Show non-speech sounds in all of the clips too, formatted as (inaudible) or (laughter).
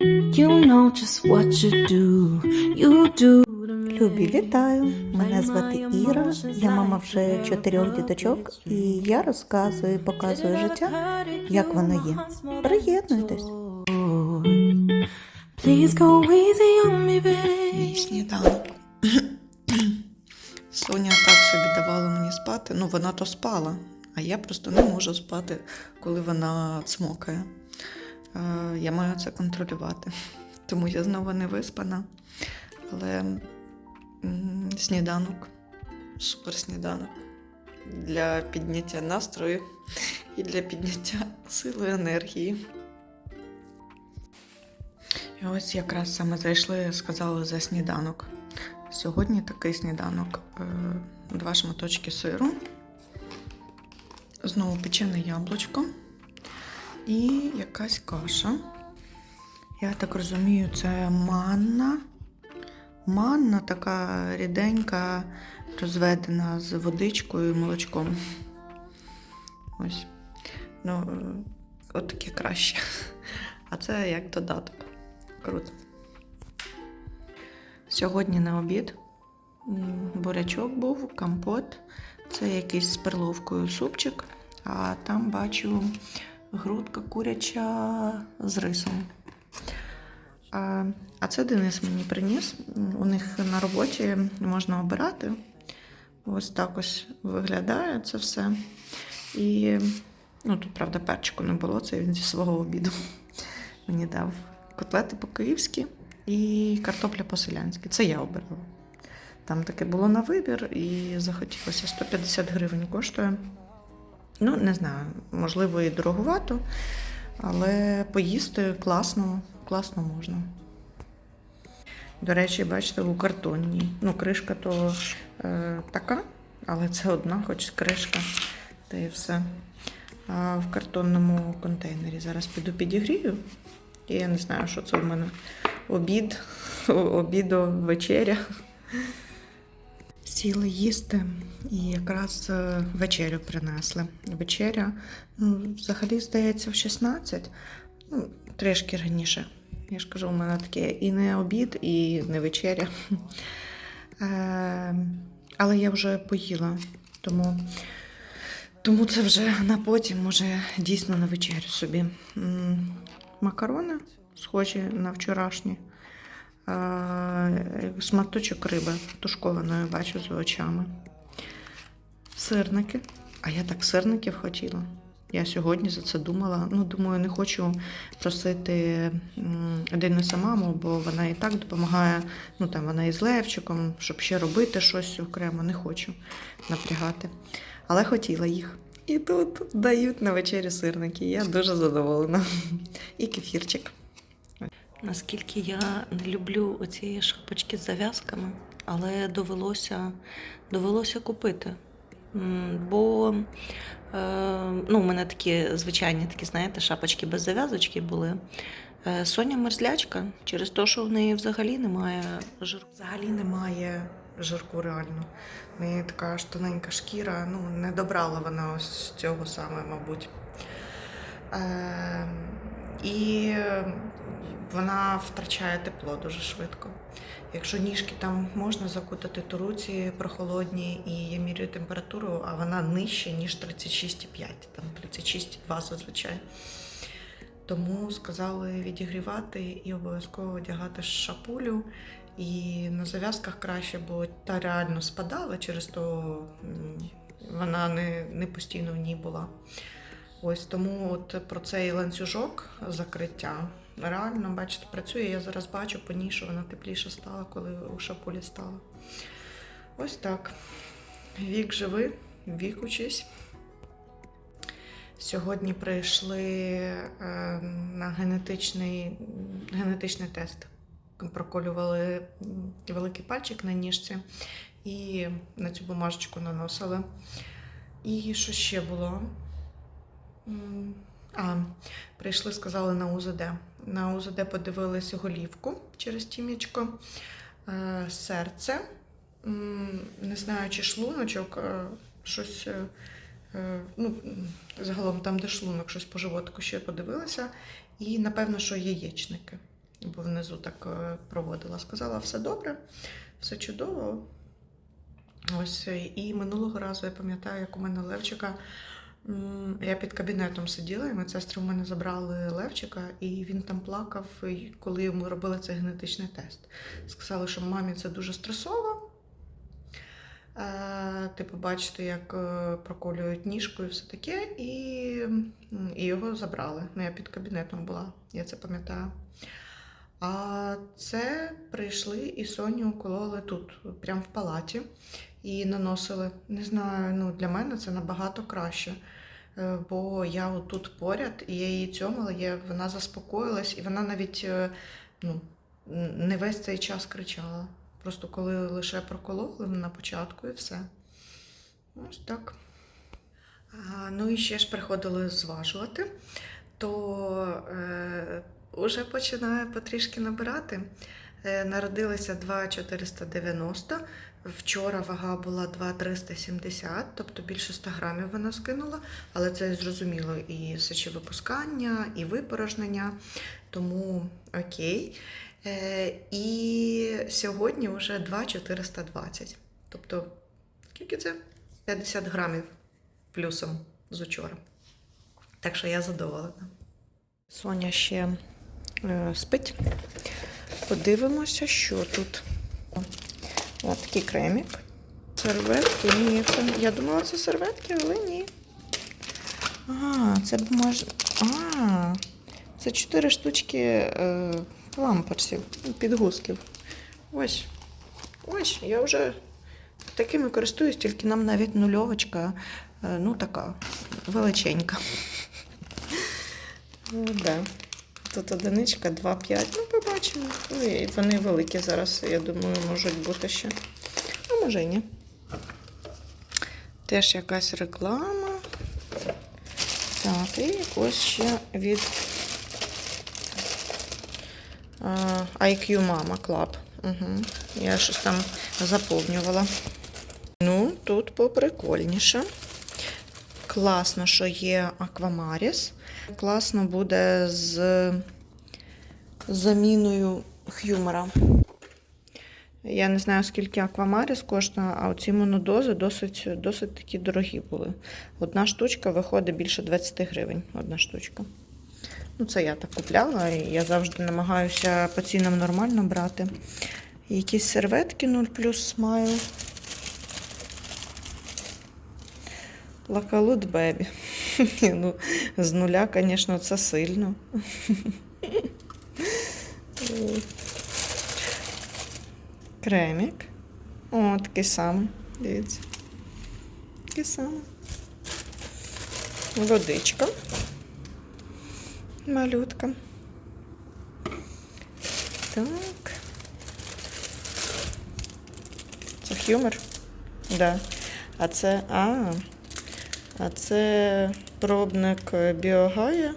You know just what you do. You do. Любі, вітаю! Мене звати Іра. Я мама вже чотирьох діточок, і я розказую і показую життя, як воно є. Приєднуйтесь. Please go easy on me, Мій сніданок. Соня так собі давала мені спати. Ну, вона то спала, а я просто не можу спати, коли вона цмокає. Е, Я маю це контролювати. (laughs) Тому я знову не виспана. Але сніданок, супер сніданок для підняття настрою і для підняття сили енергії. І ось якраз саме зайшли, сказали за сніданок. Сьогодні такий сніданок: е, два шматочки сиру, знову печене яблучко і якась каша. Я так розумію, це манна. Манна така ріденька, розведена з водичкою і молочком. Ось. Ну, от таке краще. А це як додаток. Круто. Сьогодні на обід бурячок був, компот. Це якийсь з перловкою супчик, а там бачу грудка куряча з рисом. А, а це Денис мені приніс. У них на роботі можна обирати. Ось так ось виглядає це все. І ну, тут, правда, перчику не було, це він зі свого обіду (laughs) мені дав котлети по-київськи і картопля по-селянськи. Це я обирала. Там таке було на вибір і захотілося 150 гривень коштує. Ну, не знаю, можливо, і дороговато, але поїсти класно, класно можна. До речі, бачите, у картонній. Ну, кришка то е, така, але це одна, хоч кришка, та і все. А в картонному контейнері зараз піду підігрію. І я не знаю, що це в мене обід, (laughs) обідо, вечеря. Сіли їсти і якраз е, вечерю принесли. Вечеря, ну, взагалі, здається, в 16, ну, трішки раніше. Я ж кажу, у мене таке і не обід, і не вечеря. (laughs) Е, але я вже поїла, тому, тому це вже на потім, може, дійсно на вечерю собі. Макарони, схожі на вчорашні. Шматочок риби тушкованої бачу з очами. Сирники. А я так сирників хотіла. Я сьогодні за це думала. Ну, думаю, не хочу просити Дениса маму, бо вона і так допомагає. Ну там вона із Левчиком, щоб ще робити щось окремо, не хочу напрягати. Але хотіла їх. І тут дають на вечері сирники. Я дуже задоволена. І кефірчик. Наскільки я не люблю оці шапочки з зав'язками, але довелося, довелося купити. Бо е, ну, у мене такі звичайні такі, знаєте, шапочки без зав'язочки були. Е, Соня мерзлячка через те, що в неї взагалі немає жирку. Взагалі немає жирку реально. В неї така аж тоненька шкіра. Ну, не добрала вона ось цього саме, мабуть. Е, і вона втрачає тепло дуже швидко. Якщо ніжки там можна закутати, то руці прохолодні і я міряю температуру, а вона нижче, ніж 36,5, там 36,2 зазвичай. Тому сказали відігрівати і обов'язково одягати шапулю. І на зав'язках краще, бо та реально спадала, через то вона не, не постійно в ній була. Ось тому от про цей ланцюжок закриття реально, бачите, працює. Я зараз бачу по ній, що вона тепліше стала, коли у шапулі стала. Ось так. Вік живи, вік учись. Сьогодні прийшли е, на генетичний, генетичний тест. Проколювали великий пальчик на ніжці і на цю бумажечку наносили. І що ще було? А, прийшли, сказали на УЗД. На УЗД подивилися голівку через тім'ячко, е, серце. Не знаю, чи шлуночок, е, щось. е, Ну, загалом там, де шлунок, щось по животику ще подивилася. І напевно, що яєчники. бо внизу так проводила. Сказала, все добре, все чудово. Ось і минулого разу я пам'ятаю, як у мене Левчика. Я під кабінетом сиділа, і медсестри у мене забрали Левчика, і він там плакав, коли йому робили цей генетичний тест. Сказали, що мамі це дуже стресово. Е, Типу, бачите, як е, проколюють ніжку і все таке, і, і його забрали. Ну, я під кабінетом була, я це пам'ятаю. А це прийшли і Соню кололи тут, прямо в палаті, і наносили. Не знаю, ну для мене це набагато краще. Е, Бо я отут поряд, і я її цьомила, я, вона заспокоїлась, і вона навіть е, ну, не весь цей час кричала. Просто коли лише прокололи на початку і все. Ось так. А, ну і ще ж приходили зважувати, то е, вже починає потрішки набирати. Е, народилися 2,490. Вчора вага була 2,370, тобто більше 100 грамів вона скинула, але це зрозуміло і сечовипускання, і випорожнення, тому окей. Е, і сьогодні вже 2,420. Тобто, скільки це? 50 грамів плюсом з учора. Так що я задоволена. Соня ще е, спить. Подивимося, що тут. О, такий кремік. Серветки. Ні, це. Я думала, це серветки, але ні. А, це бумаж... А, це чотири штучки е, ламперсів, підгузків. Ось. Ось, я вже такими користуюсь, тільки нам навіть нульовочка, е, ну така, величенька. Ну, да. Тут одиничка, 2,5. Ну, побачимо. Ну, і вони великі зараз, я думаю, можуть бути ще. А може ні. Теж якась реклама. Так, і ось ще від IQ Mama Club. Угу. Я щось там заповнювала. Ну, тут поприкольніше. Класно, що є Аквамаріс. Класно буде з заміною х'юмора. Я не знаю, скільки Аквамаріс коштує, а оці монодози досить, досить такі дорогі були. Одна штучка виходить більше 20 гривень. Одна штучка. Ну, це я так купляла, і я завжди намагаюся по цінам нормально брати. Якісь серветки 0 плюс Лакалут Бебі. (laughs) ну, з нуля, звісно, це сильно. (laughs) Кремік. О, такий самий. Дивіться. Такий самий. Водичка. Малютка. Так. Це хюмор? Да. А це. А. А це пробник Біогая.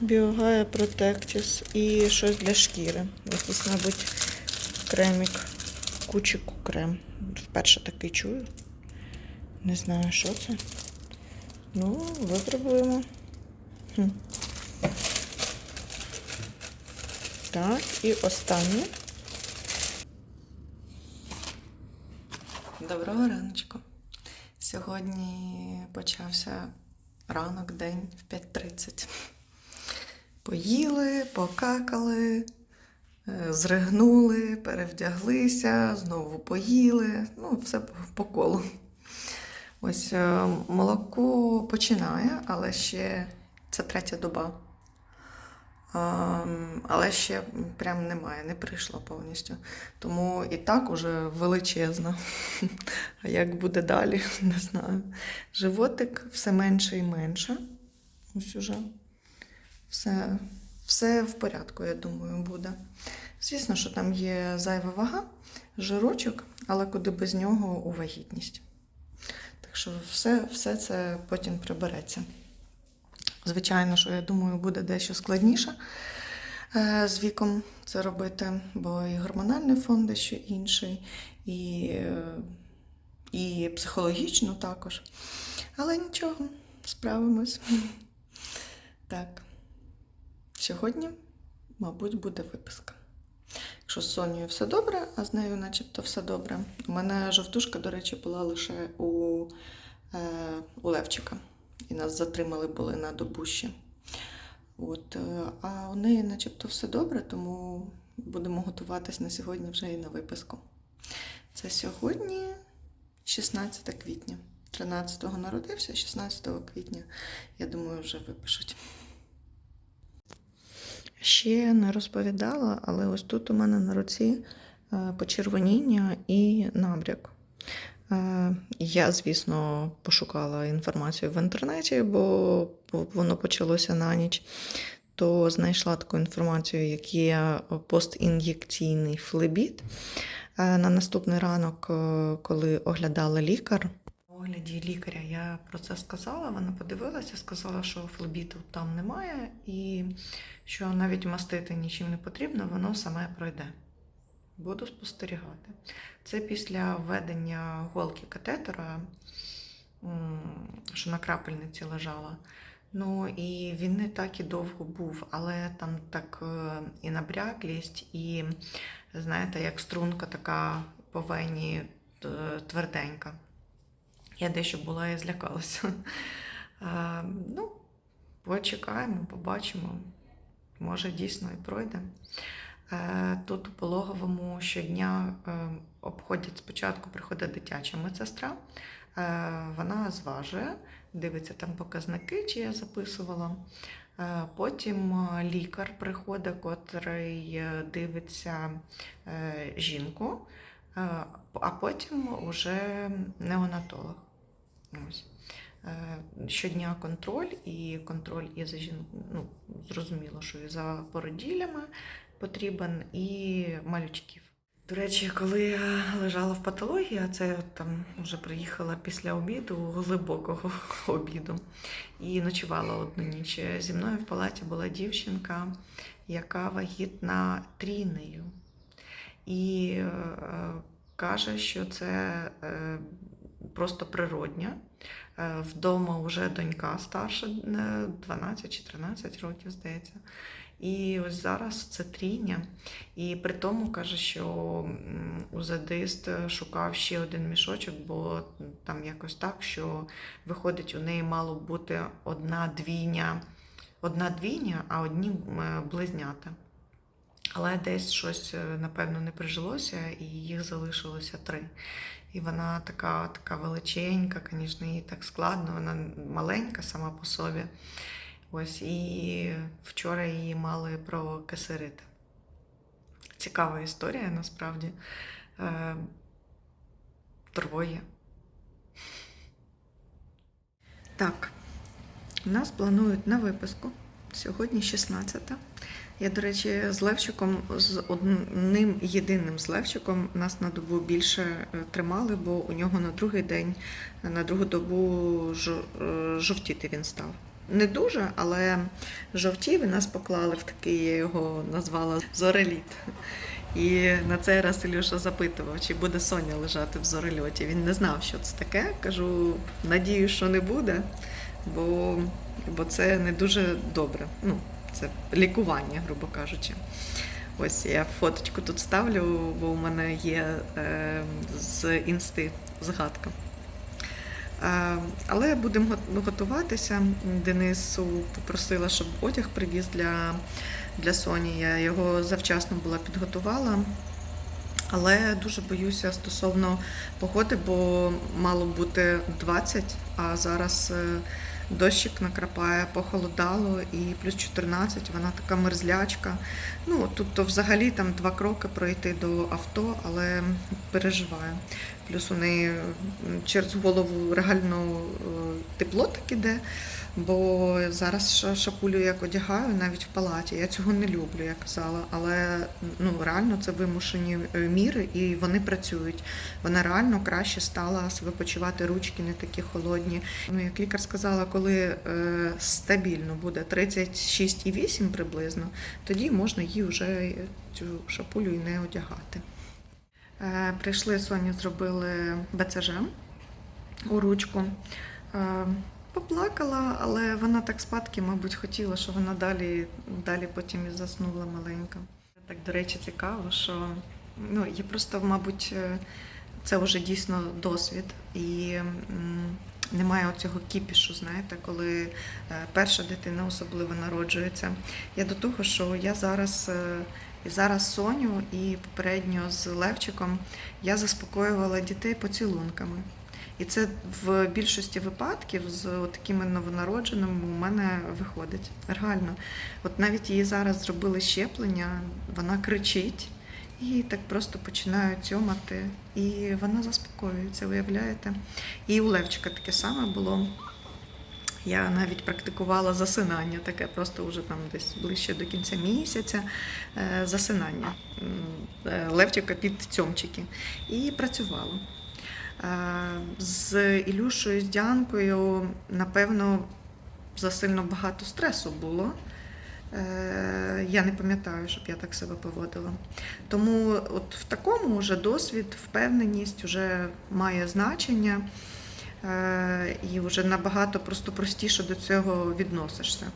Біогая Protectis і щось для шкіри. Якийсь, мабуть, кремік. Кучику крем. Вперше такий чую. Не знаю, що це. Ну, випробуємо. Хм. Так, і останнє. Доброго раночку. Сьогодні почався ранок, день в 5.30. Поїли, покакали, е, зригнули, перевдяглися, знову поїли. Ну, все по- колу. Ось е, молоко починає, але ще це третя доба. Ем, Але ще прям немає, не прийшло повністю. Тому і так уже величезно. А як буде далі, (laughs) не знаю. Животик все менше і менше. Ось уже все, все в порядку, я думаю, буде. Звісно, що там є зайва вага, жирочок, але куди без нього у вагітність. Так що все, все це потім прибереться. Звичайно, що я думаю, буде дещо складніше е, з віком це робити, бо і гормональний фон дещо інший, і, і психологічно також. Але нічого, справимось. (laughs) Так. Сьогодні мабуть, буде виписка. Якщо з Сонією все добре, а з нею начебто все добре. У мене жовтушка, до речі, була лише у, е, у Левчика. І нас затримали були на добу ще. От, е, а у неї начебто все добре, тому будемо готуватись на сьогодні вже і на виписку. Це сьогодні 16 квітня. 13-го народився, 16 квітня, я думаю, вже випишуть. Ще не розповідала, але ось тут у мене на руці е, почервоніння і набряк. Е, Я, звісно, пошукала інформацію в інтернеті, бо воно почалося на ніч. То знайшла таку інформацію, як є постін'єкційний флебіт. Е, На наступний ранок, е, коли оглядала лікар, в огляді лікаря я про це сказала. Вона подивилася, сказала, що флебіту там немає, і що навіть мастити нічим не потрібно, воно саме пройде. Буду спостерігати. Це після введення голки катетера, що на крапельниці лежала. Ну і він не так і довго був, але там так е, і набряклість, і знаєте, як струнка така по вені е, тверденька. Я дещо була і злякалася. Е, Ну, почекаємо, побачимо. Може, дійсно і пройде. Е, Тут у пологовому щодня е, обходять спочатку, приходить дитяча медсестра, е, вона зважує, дивиться там показники, чи я записувала. Потім лікар приходить, котрий дивиться жінку, а потім уже неонатолог. Ось. Щодня контроль і контроль і за жін... ну, зрозуміло, що і за породіллями потрібен, і малючків. До речі, коли я лежала в патології, а це там вже приїхала після обіду, глибокого (laughs) обіду, і ночувала одну ніч. Зі мною в палаті була дівчинка, яка вагітна трінею. І е, каже, що це е, просто природня. Е, Вдома вже донька старша, е, 12 чи 13 років, здається. І ось зараз це трійня. І при тому каже, що м, УЗДист шукав ще один мішочок, бо там якось так, що виходить, у неї мало бути одна двійня, одна двійня, а одні близнята. Але десь щось, е, напевно, не прижилося, і їх залишилося три. І вона така, така величенька, звісно, їй так складно, вона маленька сама по собі. Ось і вчора її мали прокесарити. Цікава історія насправді. Е, Троє. Так, нас планують на виписку. Сьогодні 16-та. Я, до речі, з Левчиком, з одним єдиним з Левчиком нас на добу більше е, тримали, бо у нього на другий день, на другу добу е, жовтіти він став. Не дуже, але жовтів нас поклали в такий, я його назвала зореліт. І на цей раз Ілюша запитував, чи буде Соня лежати в зорельоті. Він не знав, що це таке. Кажу, надію, що не буде, бо, бо це не дуже добре. Ну, це лікування, грубо кажучи. Ось я фоточку тут ставлю, бо у мене є е, з інсти згадка. Е, Але будемо готуватися. Денису попросила, щоб одяг привіз для, для Соні. Я його завчасно була підготувала. Але дуже боюся стосовно погоди, бо мало бути 20, а зараз е, дощик накрапає, похолодало і плюс 14, вона така мерзлячка. Ну, тут то взагалі там два кроки пройти до авто, але переживаю. Плюс у неї через голову реально е, тепло так іде, бо зараз шапулю як одягаю навіть в палаті. Я цього не люблю, я казала, але ну, реально це вимушені е, міри і вони працюють. Вона реально краще стала себе почувати, ручки не такі холодні. Ну, як лікар сказала, коли е, стабільно буде 36,8 приблизно, тоді можна їй вже цю шапулю і не одягати. Е, Прийшли Соні, зробили БЦЖ у ручку. Е, Поплакала, але вона так спадки, мабуть, хотіла, що вона далі, далі потім і заснула маленька. Так, до речі, цікаво, що ну, я просто, мабуть, е, це вже дійсно досвід. І немає оцього кіпішу, знаєте, коли перша дитина особливо народжується. Я до того, що я зараз. І зараз Соню і попередньо з Левчиком я заспокоювала дітей поцілунками. І це в більшості випадків з такими новонародженими у мене виходить. Реально. От навіть її зараз зробили щеплення, вона кричить і так просто починають цьомати. І вона заспокоюється, виявляєте. І у Левчика таке саме було. Я навіть практикувала засинання, таке просто вже там десь ближче до кінця місяця. е, Засинання е, Левчика під цьомчики. І працювало. Е, З Ілюшою, з Діанкою, напевно, засильно багато стресу було. Я не пам'ятаю, щоб я так себе поводила. Тому от в такому вже досвід, впевненість вже має значення. Е, І вже набагато просто простіше до цього відносишся.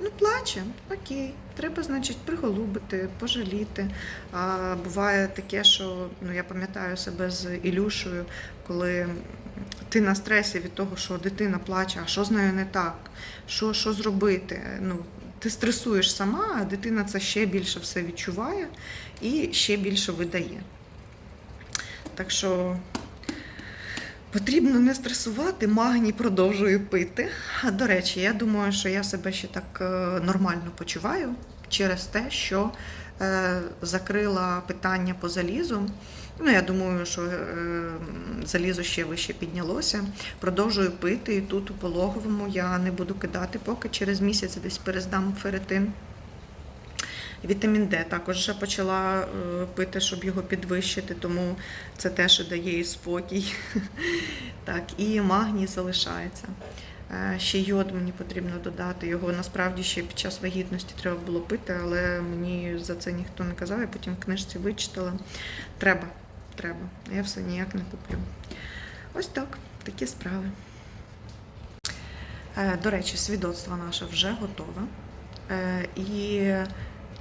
Ну, плаче, окей, треба, значить, приголубити, пожаліти. А буває таке, що ну, я пам'ятаю себе з Ілюшею, коли ти на стресі від того, що дитина плаче, а що з нею не так, що, що зробити. Ну, ти стресуєш сама, а дитина це ще більше все відчуває і ще більше видає. Так що потрібно не стресувати, магній продовжую пити. До речі, я думаю, що я себе ще так е, нормально почуваю через те, що е, закрила питання по залізу. Ну, я думаю, що е, залізо ще вище піднялося. Продовжую пити, і тут у пологовому я не буду кидати, поки через місяць десь перездам ферритин. Вітамін Д також вже почала е, пити, щоб його підвищити, тому це теж дає і спокій. (laughs) Так, і магній залишається. Е, Ще йод мені потрібно додати. Його насправді ще під час вагітності треба було пити, але мені за це ніхто не казав. Я потім в книжці вичитала. Треба, треба. Я все ніяк не куплю. Ось так, такі справи. Е, До речі, свідоцтво наше вже готове. І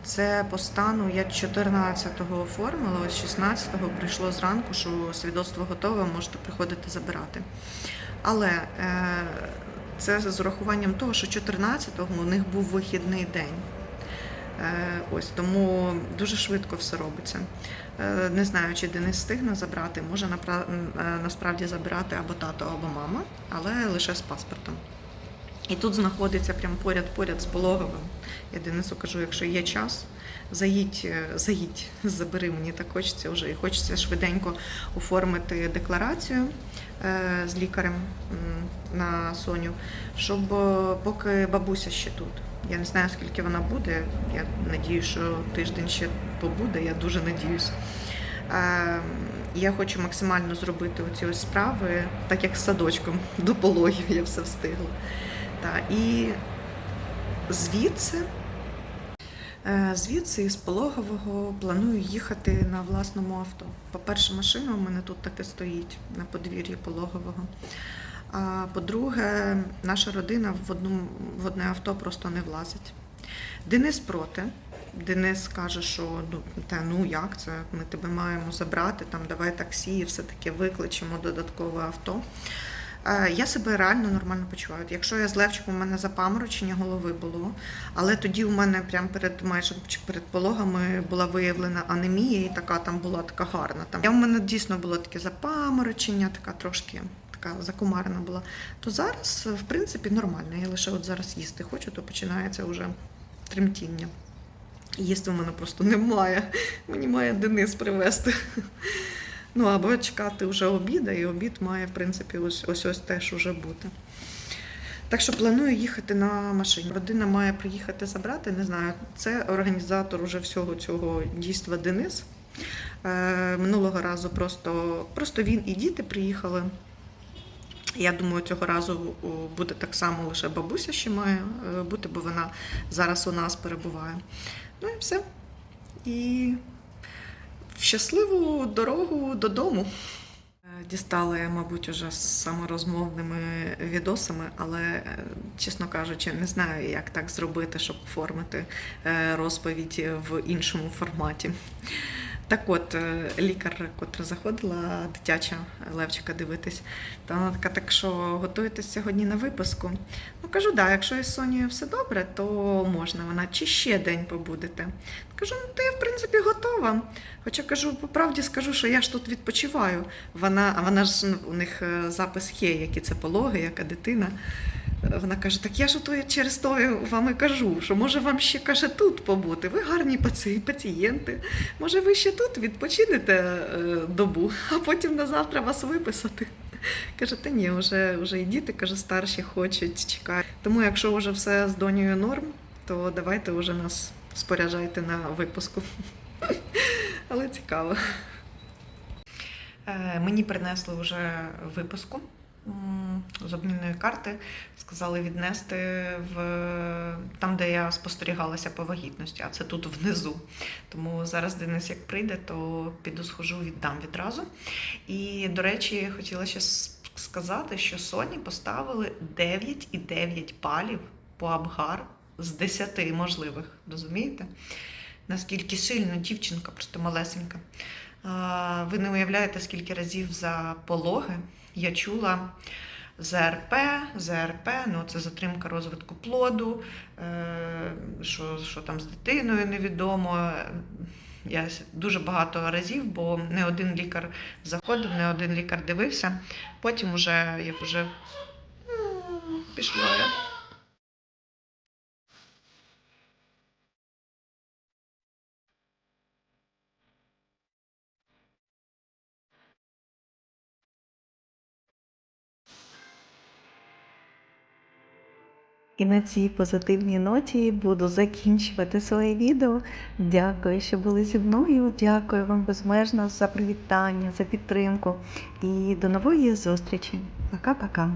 це по стану я 14-го оформила, ось 16-го прийшло зранку, що свідоцтво готове, можете приходити забирати. Але е, це з урахуванням того, що 14-го у них був вихідний день. Е, Ось тому дуже швидко все робиться. Е, Не знаю, чи Денис встигне забрати, може насправді забирати або тато, або мама, але лише з паспортом. І тут знаходиться прямо поряд-поряд з пологовим. Я Денису кажу, якщо є час, заїдь, е, заїдь, (laughs) забери мені так хочеться вже. І хочеться швиденько оформити декларацію е, з лікарем на Соню, щоб е, поки бабуся ще тут. Я не знаю, скільки вона буде. Я надію, що тиждень ще побуде, я дуже надіюсь. Я хочу максимально зробити оці ось справи, так як з садочком (laughs) до пологів я все встигла. Та, і звідси, е, звідси із пологового планую їхати на власному авто. По-перше, машина у мене тут таки стоїть на подвір'ї пологового. А по-друге, наша родина в, одну, в одне авто просто не влазить. Денис проти. Денис каже, що ну, та ну як це? Ми тебе маємо забрати, там давай таксі, і все-таки викличемо додаткове авто. Е, Я себе реально нормально почуваю. Якщо я з Левчиком, у мене запаморочення голови було, але тоді у мене прямо перед майже перед пологами була виявлена анемія, і така там була така гарна. Там я у мене дійсно було таке запаморочення, така трошки така закумарена була. То зараз, в принципі, нормально. Я лише от зараз їсти хочу, то починається вже тремтіння. Їсти в мене просто немає. Мені має Денис привезти. Ну, або чекати вже обіда, і обід має, в принципі, ось ось, ось теж уже бути. Так що планую їхати на машині. Родина має приїхати забрати, не знаю. Це організатор уже всього цього дійства Денис. Е, минулого разу просто, просто він і діти приїхали. Я думаю, цього разу буде так само, лише бабуся ще має е, бути, бо вона зараз у нас перебуває. Ну і все. І в щасливу дорогу додому. Е, дістали, мабуть, уже з саморозмовними відосами, але, е, чесно кажучи, не знаю, як так зробити, щоб оформити е, розповідь в іншому форматі. Так от, е, лікар, котра заходила, дитяча Левчика дивитись, то вона така, так що готуєтесь сьогодні на виписку? Ну кажу, да, якщо із Сонією все добре, то можна. Вона чи ще день побудете. Кажу, ну то я в принципі готова. Хоча кажу, по правді скажу, що я ж тут відпочиваю. Вона, а вона ж у них е, запис є, які це пологи, яка дитина. Вона каже: так я ж ото через то вам і кажу, що може вам ще каже тут побути. Ви гарні паці- пацієнти. Може, ви ще тут відпочинете е, добу, а потім на завтра вас виписати. Каже, та ні, вже, вже і діти каже, старші хочуть, чекають. Тому якщо вже все з донею норм, то давайте вже нас споряджайте на випуску. Але цікаво. Е, Мені принесли вже виписку м, з обмінної карти. Сказали віднести в там, де я спостерігалася по вагітності, а це тут внизу. Тому зараз Денис як прийде, то піду схожу, віддам відразу. І, до речі, хотіла ще сказати, що Соні поставили 9,9 балів по Абгар з 10 можливих. Розумієте? Наскільки сильно дівчинка, просто малесенька. Ви не уявляєте, скільки разів за пологи я чула ЗРП, ЗРП, ну це затримка розвитку плоду, е, що, що там з дитиною невідомо. Я дуже багато разів, бо не один лікар заходив, не один лікар дивився. Потім вже як вже пішла. я. І на цій позитивній ноті буду закінчувати своє відео. Дякую, що були зі мною. Дякую вам безмежно за привітання, за підтримку. І до нової зустрічі. Пока-пока.